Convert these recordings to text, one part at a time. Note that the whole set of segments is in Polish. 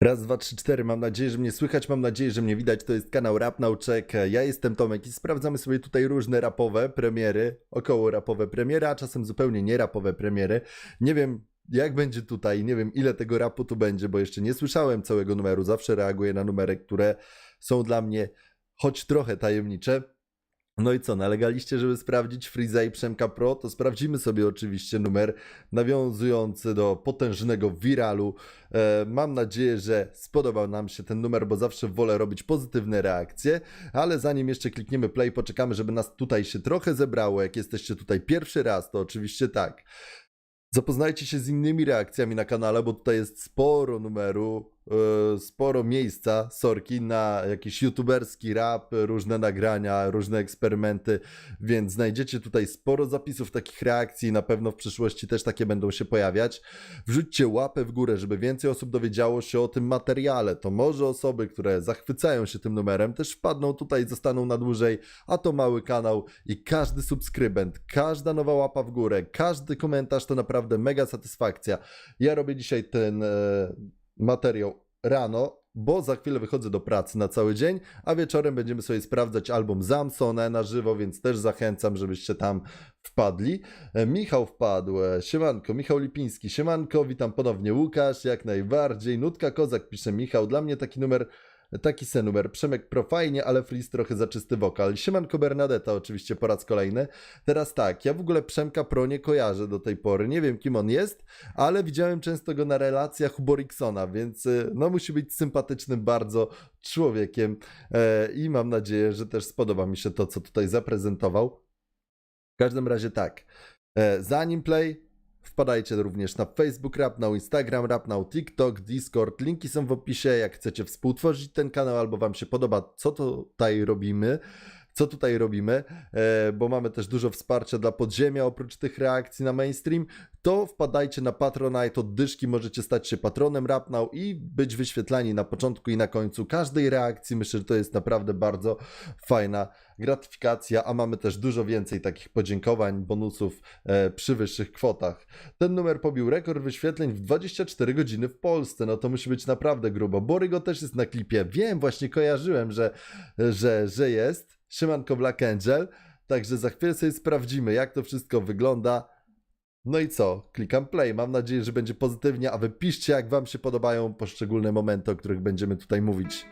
Raz, dwa, trzy, cztery. Mam nadzieję, że mnie słychać, mam nadzieję, że mnie widać. To jest kanał Rap Nauczek. Ja jestem Tomek i sprawdzamy sobie tutaj różne rapowe premiery, około rapowe premiery, a czasem zupełnie nie rapowe premiery. Nie wiem, jak będzie tutaj, nie wiem, ile tego rapu tu będzie, bo jeszcze nie słyszałem całego numeru. Zawsze reaguję na numery, które są dla mnie choć trochę tajemnicze. No i co, nalegaliście, żeby sprawdzić Freeza i Przemka Pro? To sprawdzimy sobie oczywiście numer nawiązujący do potężnego wiralu. E, mam nadzieję, że spodobał nam się ten numer, bo zawsze wolę robić pozytywne reakcje, ale zanim jeszcze klikniemy play, poczekamy, żeby nas tutaj się trochę zebrało. Jak jesteście tutaj pierwszy raz, to oczywiście tak. Zapoznajcie się z innymi reakcjami na kanale, bo tutaj jest sporo numeru, sporo miejsca, sorki, na jakiś youtuberski rap, różne nagrania, różne eksperymenty, więc znajdziecie tutaj sporo zapisów takich reakcji, na pewno w przyszłości też takie będą się pojawiać. Wrzućcie łapę w górę, żeby więcej osób dowiedziało się o tym materiale. To może osoby, które zachwycają się tym numerem, też wpadną tutaj, zostaną na dłużej, a to mały kanał i każdy subskrybent, każda nowa łapa w górę, każdy komentarz to naprawdę mega satysfakcja. Ja robię dzisiaj ten e, materiał rano, bo za chwilę wychodzę do pracy na cały dzień, a wieczorem będziemy sobie sprawdzać album Zamsona na żywo, więc też zachęcam, żebyście tam wpadli. E, Michał wpadł, e, siemanko, Michał Lipiński, siemanko, witam ponownie Łukasz, jak najbardziej. Nutka Kozak pisze Michał, dla mnie taki numer Taki se numer. Przemek Pro fajnie, ale Freeze trochę za czysty wokal. Siemanko Bernadetta oczywiście po raz kolejny. Teraz tak, ja w ogóle Przemka Pro nie kojarzę do tej pory. Nie wiem kim on jest, ale widziałem często go na relacjach Boriksona, więc y, no musi być sympatycznym bardzo człowiekiem e, i mam nadzieję, że też spodoba mi się to, co tutaj zaprezentował. W każdym razie tak, e, zanim play, Wpadajcie również na Facebook Rapnał, Instagram Rapnał, TikTok, Discord. Linki są w opisie. Jak chcecie współtworzyć ten kanał albo Wam się podoba, co tutaj robimy, co tutaj robimy, e, bo mamy też dużo wsparcia dla podziemia oprócz tych reakcji na mainstream, to wpadajcie na Patronite, od dyszki możecie stać się patronem Rapnał i być wyświetlani na początku i na końcu każdej reakcji. Myślę, że to jest naprawdę bardzo fajna gratyfikacja, a mamy też dużo więcej takich podziękowań, bonusów e, przy wyższych kwotach. Ten numer pobił rekord wyświetleń w 24 godziny w Polsce, no to musi być naprawdę grubo. Borygo też jest na klipie, wiem, właśnie kojarzyłem, że, że, że jest. Szymanko Black Angel, także za chwilę sobie sprawdzimy, jak to wszystko wygląda. No i co? Klikam play. Mam nadzieję, że będzie pozytywnie, a wy piszcie, jak wam się podobają poszczególne momenty, o których będziemy tutaj mówić.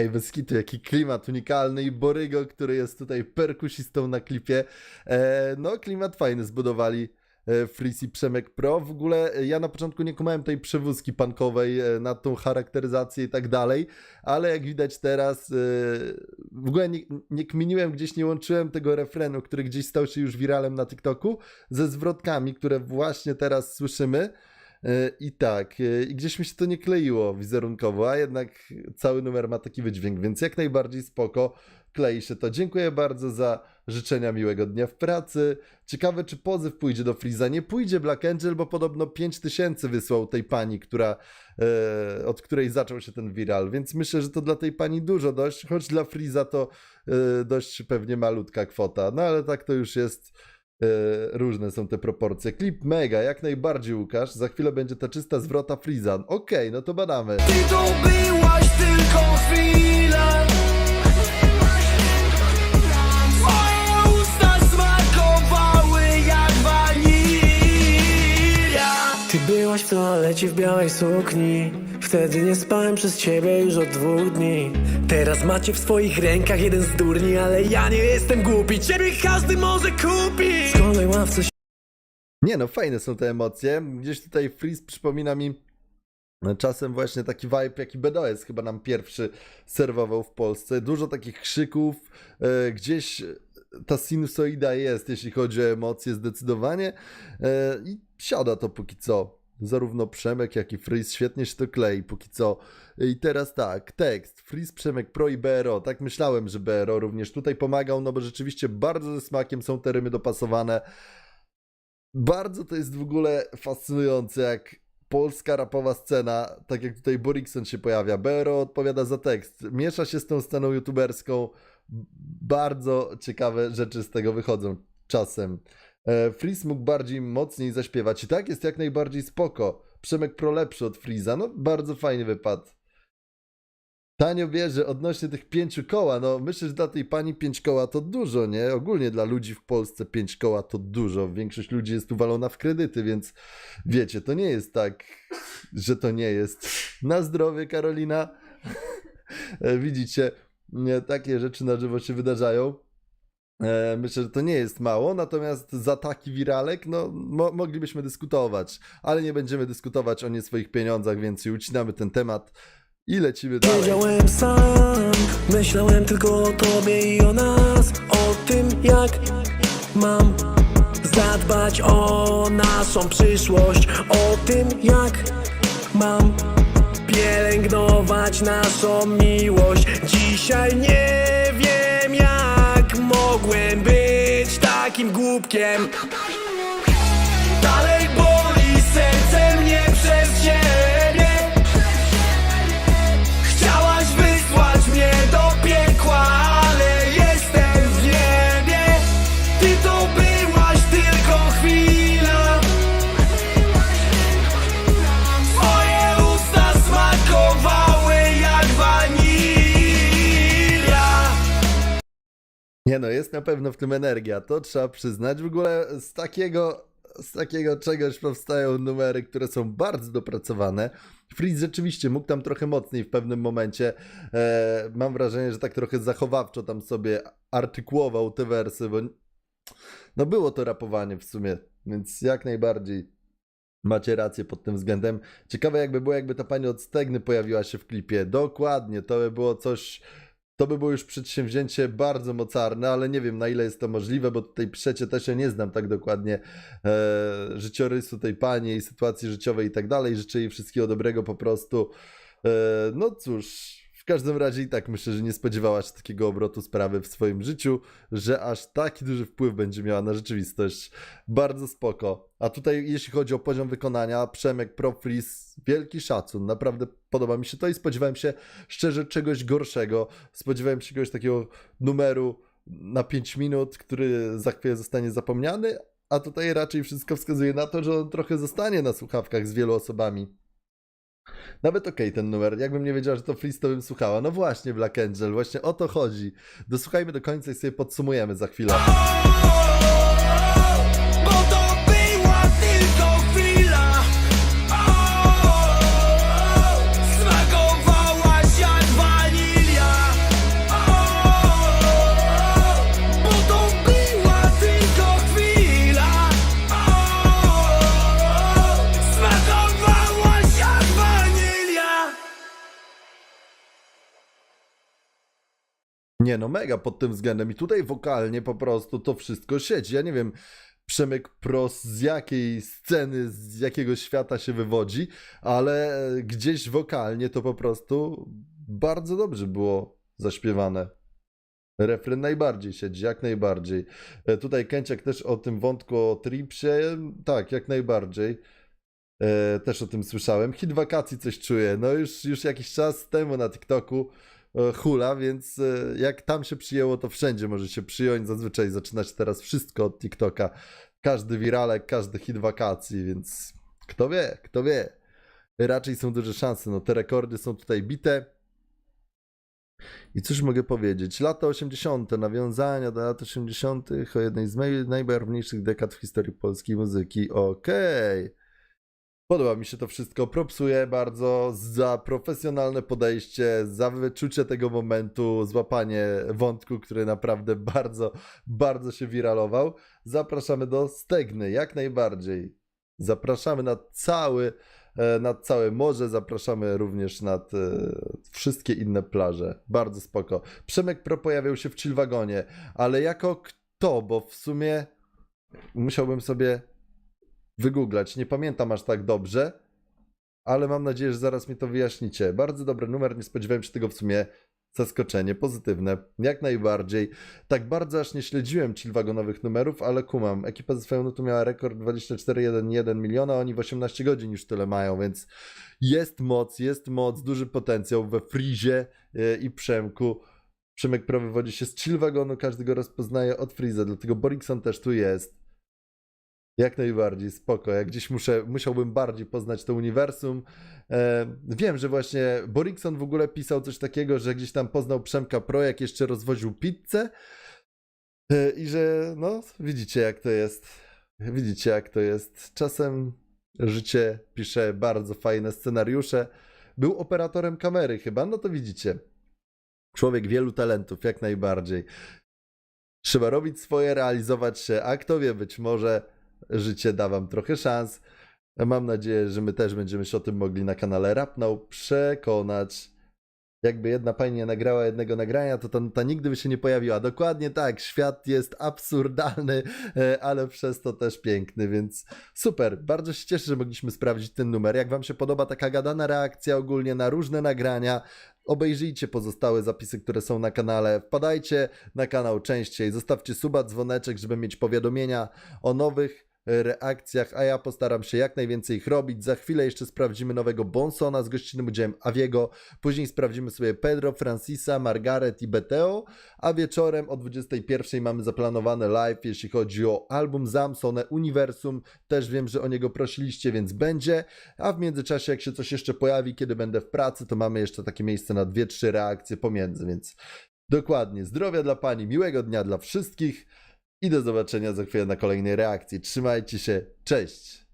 Ej, bez jaki klimat unikalny i Borygo, który jest tutaj perkusistą na klipie. E, no, klimat fajny zbudowali e, Freeze i Przemek Pro. W ogóle e, ja na początku nie kumałem tej przewózki punkowej e, na tą charakteryzację i tak dalej, ale jak widać teraz, w ogóle nie, nie kminiłem, gdzieś nie łączyłem tego refrenu, który gdzieś stał się już wiralem na TikToku, ze zwrotkami, które właśnie teraz słyszymy. E, I tak, e, i gdzieś mi się to nie kleiło wizerunkowo, a jednak cały numer ma taki wydźwięk, więc jak najbardziej spoko, klei się to. Dziękuję bardzo za życzenia miłego dnia w pracy. Ciekawe, czy pozyw pójdzie do Freeza. Nie pójdzie Black Angel, bo podobno 5000 wysłał tej pani, która, e, od której zaczął się ten viral, więc myślę, że to dla tej pani dużo dość, choć dla Freeza to e, dość pewnie malutka kwota. No ale tak to już jest. E, różne są te proporcje. Klip mega, jak najbardziej Łukasz. Za chwilę będzie ta czysta zwrota Freeza. Okej, no to badamy. Ty to byłaś tylko chwila. Twoje usta smakowały jak wanilia. Ty byłaś w toalecie w białej sukni Wtedy nie spałem przez ciebie już od dwóch dni Teraz macie w swoich rękach jeden z durni Ale ja nie jestem głupi, ciebie każdy może kupić W szkolnej ławce Nie no, fajne są te emocje. Gdzieś tutaj Freeze przypomina mi czasem właśnie taki vibe, jaki BDOS chyba nam pierwszy serwował w Polsce. Dużo takich krzyków, e, gdzieś ta sinusoida jest, jeśli chodzi o emocje, zdecydowanie. E, I siada to póki co. Zarówno Przemek, jak i Freeze świetnie się to klei póki co. I teraz tak, tekst. Freeze, Przemek, Pro i BRO. Tak myślałem, że BRO również tutaj pomagał, no bo rzeczywiście bardzo ze smakiem są te rymy dopasowane. Bardzo to jest w ogóle fascynujące, jak polska rapowa scena, tak jak tutaj Borikson się pojawia, BRO odpowiada za tekst, miesza się z tą sceną youtuberską, bardzo ciekawe rzeczy z tego wychodzą czasem. E, Freeze mógł bardziej mocniej zaśpiewać i tak jest jak najbardziej spoko. Przemek Pro lepszy od Freeza, no bardzo fajny wypad. Tanio bierze odnośnie tych pięciu koła, no myślę, że dla tej pani pięć koła to dużo, nie? Ogólnie dla ludzi w Polsce pięć koła to dużo. Większość ludzi jest uwalona w kredyty, więc wiecie, to nie jest tak, że to nie jest. Na zdrowie, Karolina. E, Widzicie, takie rzeczy na żywo się wydarzają. E, Myślę, że to nie jest mało, natomiast za taki wiralek, no mo moglibyśmy dyskutować, ale nie będziemy dyskutować o nie swoich pieniądzach, więc ucinamy ten temat i lecimy dalej. Siedziałem sam, myślałem tylko o tobie i o nas O tym jak mam zadbać o naszą przyszłość O tym jak mam pielęgnować naszą miłość Dzisiaj nie wiem takim głupkiem. Dalej boli serce mnie no, jest na pewno w tym energia, to trzeba przyznać. W ogóle z takiego, z takiego czegoś powstają numery, które są bardzo dopracowane. Freeze rzeczywiście mógł tam trochę mocniej w pewnym momencie. E, mam wrażenie, że tak trochę zachowawczo tam sobie artykułował te wersy, bo no było to rapowanie w sumie, więc jak najbardziej macie rację pod tym względem. Ciekawe jakby było, jakby ta pani od Stegny pojawiła się w klipie. Dokładnie, to by było coś... To by było już przedsięwzięcie bardzo mocarne, ale nie wiem na ile jest to możliwe, bo tutaj przecie też ja nie znam tak dokładnie e, życiorysu tej pani, jej sytuacji życiowej i tak dalej. Życzę jej wszystkiego dobrego po prostu. E, no cóż, w każdym razie i tak myślę, że nie spodziewała się takiego obrotu sprawy w swoim życiu, że aż taki duży wpływ będzie miała na rzeczywistość. Bardzo spoko. A tutaj jeśli chodzi o poziom wykonania, Przemek, Proflis, wielki szacun. Naprawdę podoba mi się to i spodziewałem się szczerze czegoś gorszego. Spodziewałem się jakiegoś takiego numeru na 5 minut, który za chwilę zostanie zapomniany, a tutaj raczej wszystko wskazuje na to, że on trochę zostanie na słuchawkach z wielu osobami. Nawet okej ten numer, jakbym nie wiedziała, że to Freeze, to bym słuchała. No właśnie Black Angel, właśnie o to chodzi. Dosłuchajmy do końca i sobie podsumujemy za chwilę. Nie no, mega pod tym względem. I tutaj wokalnie po prostu to wszystko siedzi. Ja nie wiem, Przemek Pros z jakiej sceny, z jakiego świata się wywodzi, ale gdzieś wokalnie to po prostu bardzo dobrze było zaśpiewane. Refren najbardziej siedzi, jak najbardziej. E, Tutaj Kęciak też o tym wątku o Tripsie, tak, jak najbardziej. E, też o tym słyszałem. Hit wakacji coś czuję. No już, już jakiś czas temu na TikToku hula, więc e, jak tam się przyjęło, to wszędzie może się przyjąć. Zazwyczaj zaczyna się teraz wszystko od TikToka. Każdy wiralek, każdy hit wakacji, więc kto wie, kto wie. Raczej są duże szanse. No te rekordy są tutaj bite. I cóż mogę powiedzieć? Lata 80., nawiązania do lat 80., o jednej z naj, najbarwniejszych dekad w historii polskiej muzyki. Okej. Podoba mi się to wszystko. Propsuję bardzo za profesjonalne podejście, za wyczucie tego momentu, złapanie wątku, który naprawdę bardzo, bardzo się wiralował. Zapraszamy do Stegny, jak najbardziej. Zapraszamy na cały, e, nad całe morze, zapraszamy również nad e, wszystkie inne plaże. Bardzo spoko. Przemek Pro pojawiał się w Chillwagonie, ale jako to, bo w sumie musiałbym sobie wygooglać. Nie pamiętam aż tak dobrze, ale mam nadzieję, że zaraz mi to wyjaśnicie. Bardzo dobry numer, nie spodziewałem się tego w sumie. Zaskoczenie, pozytywne, jak najbardziej. Tak bardzo aż nie śledziłem chillwagonowych numerów, ale kumam. Ekipa ze swoją nutą miała rekord 24,1 miliona, oni w 18 godzin już tyle mają, więc jest moc, jest moc, duży potencjał we Frizie e, i Przemku. Przemek Pro wywodzi się z chillwagonu, każdy go rozpoznaje od Friza, dlatego Borikson też tu jest. Jak najbardziej, spoko. Jak gdzieś muszę, musiałbym bardziej poznać to uniwersum. E, wiem, że właśnie Borikson w ogóle pisał coś takiego, że gdzieś tam poznał Przemka Pro, jak jeszcze rozwoził pizzę. E, I że, no, widzicie jak to jest. Widzicie jak to jest. Czasem życie pisze bardzo fajne scenariusze. Był operatorem kamery chyba, no to widzicie. Człowiek wielu talentów, jak najbardziej. Trzeba robić swoje, realizować się, a kto wie, być może życie da wam trochę szans. Mam nadzieję, że my też będziemy się o tym mogli na kanale Rapnał przekonać. Jakby jedna pani nie nagrała jednego nagrania, to ta, ta nigdy by się nie pojawiła. Dokładnie tak, świat jest absurdalny, e, ale przez to też piękny, więc super. Bardzo się cieszę, że mogliśmy sprawdzić ten numer. Jak wam się podoba taka gadana reakcja ogólnie na różne nagrania, obejrzyjcie pozostałe zapisy, które są na kanale. Wpadajcie na kanał częściej, zostawcie suba, dzwoneczek, żeby mieć powiadomienia o nowych reakcjach, a ja postaram się jak najwięcej ich robić. Za chwilę jeszcze sprawdzimy nowego Bonsona z gościnnym udziałem Aviego, później sprawdzimy sobie Pedro, Francisa, Margaret i Beteo, a wieczorem o 21 mamy zaplanowane live, jeśli chodzi o album Zamsone Uniwersum. Też wiem, że o niego prosiliście, więc będzie. A w międzyczasie, jak się coś jeszcze pojawi, kiedy będę w pracy, to mamy jeszcze takie miejsce na 2-3 reakcje pomiędzy, więc dokładnie. Zdrowia dla Pani, miłego dnia dla wszystkich i do zobaczenia za chwilę na kolejnej reakcji. Trzymajcie się, cześć!